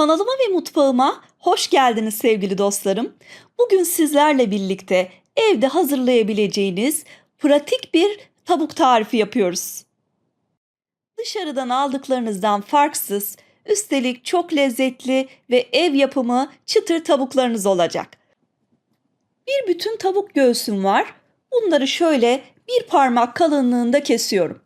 Kanalıma ve mutfağıma hoş geldiniz sevgili dostlarım. Bugün sizlerle birlikte evde hazırlayabileceğiniz pratik bir tavuk tarifi yapıyoruz. Dışarıdan aldıklarınızdan farksız, üstelik çok lezzetli ve ev yapımı çıtır tavuklarınız olacak. Bir bütün tavuk göğsüm var. Bunları şöyle bir parmak kalınlığında kesiyorum.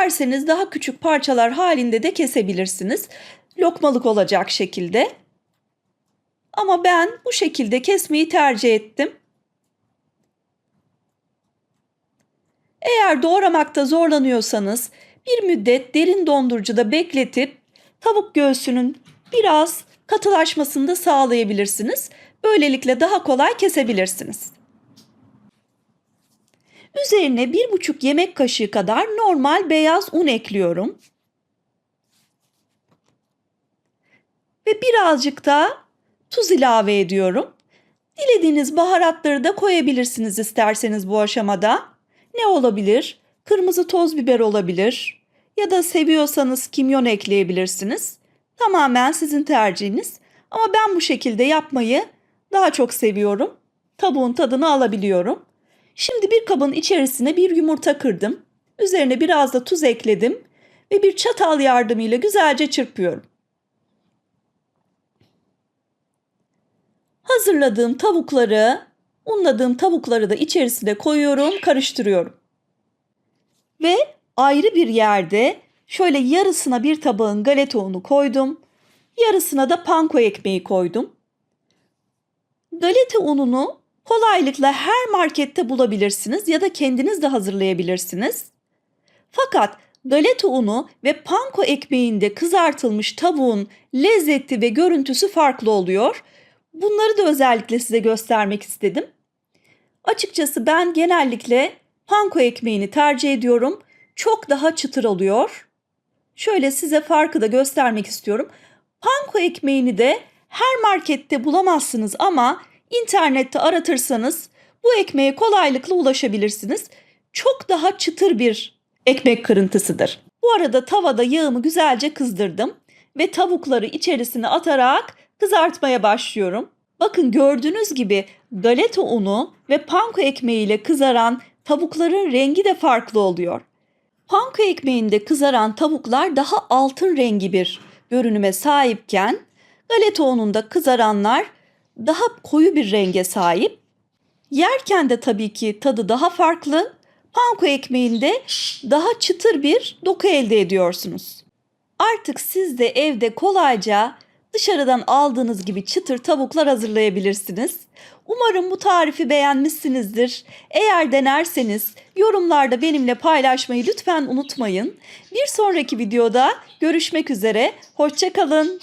Dilerseniz daha küçük parçalar halinde de kesebilirsiniz. Lokmalık olacak şekilde. Ama ben bu şekilde kesmeyi tercih ettim. Eğer doğramakta zorlanıyorsanız bir müddet derin dondurucuda bekletip tavuk göğsünün biraz katılaşmasını da sağlayabilirsiniz. Böylelikle daha kolay kesebilirsiniz. Üzerine bir buçuk yemek kaşığı kadar normal beyaz un ekliyorum. Ve birazcık da tuz ilave ediyorum. Dilediğiniz baharatları da koyabilirsiniz isterseniz bu aşamada. Ne olabilir? Kırmızı toz biber olabilir. Ya da seviyorsanız kimyon ekleyebilirsiniz. Tamamen sizin tercihiniz. Ama ben bu şekilde yapmayı daha çok seviyorum. Tavuğun tadını alabiliyorum. Şimdi bir kabın içerisine bir yumurta kırdım. Üzerine biraz da tuz ekledim ve bir çatal yardımıyla güzelce çırpıyorum. Hazırladığım tavukları, unladığım tavukları da içerisine koyuyorum, karıştırıyorum. Ve ayrı bir yerde şöyle yarısına bir tabağın galeta unu koydum. Yarısına da panko ekmeği koydum. Galeta ununu kolaylıkla her markette bulabilirsiniz ya da kendiniz de hazırlayabilirsiniz. Fakat galeta unu ve panko ekmeğinde kızartılmış tavuğun lezzeti ve görüntüsü farklı oluyor. Bunları da özellikle size göstermek istedim. Açıkçası ben genellikle panko ekmeğini tercih ediyorum. Çok daha çıtır oluyor. Şöyle size farkı da göstermek istiyorum. Panko ekmeğini de her markette bulamazsınız ama İnternette aratırsanız bu ekmeğe kolaylıkla ulaşabilirsiniz. Çok daha çıtır bir ekmek kırıntısıdır. Bu arada tavada yağımı güzelce kızdırdım ve tavukları içerisine atarak kızartmaya başlıyorum. Bakın gördüğünüz gibi galeta unu ve panko ekmeğiyle kızaran tavukların rengi de farklı oluyor. Panko ekmeğinde kızaran tavuklar daha altın rengi bir görünüme sahipken galeta ununda kızaranlar daha koyu bir renge sahip. Yerken de tabii ki tadı daha farklı. Panko ekmeğinde daha çıtır bir doku elde ediyorsunuz. Artık siz de evde kolayca dışarıdan aldığınız gibi çıtır tavuklar hazırlayabilirsiniz. Umarım bu tarifi beğenmişsinizdir. Eğer denerseniz yorumlarda benimle paylaşmayı lütfen unutmayın. Bir sonraki videoda görüşmek üzere. Hoşçakalın.